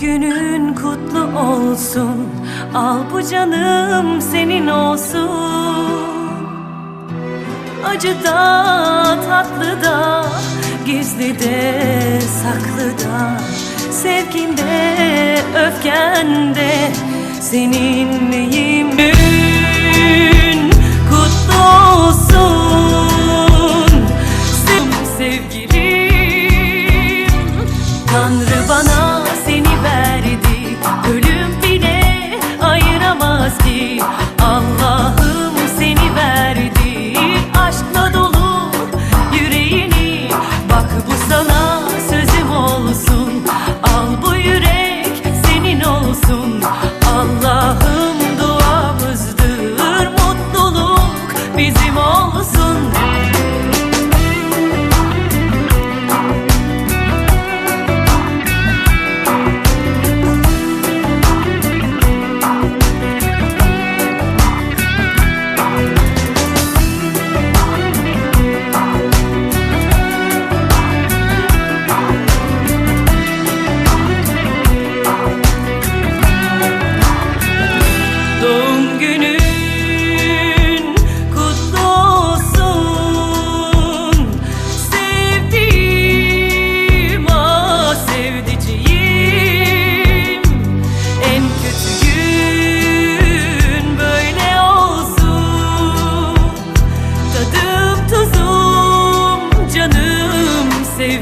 günün kutlu olsun. Al bu canım senin olsun. Acı da tatlı da Gizli de saklı da. Sevginde öfkende Seninleyim Gün kutlu olsun. Sev- Sevgilim Tanrı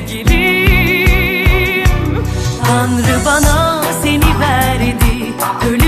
sevgilim. Tanrı bana seni verdi. Ölüm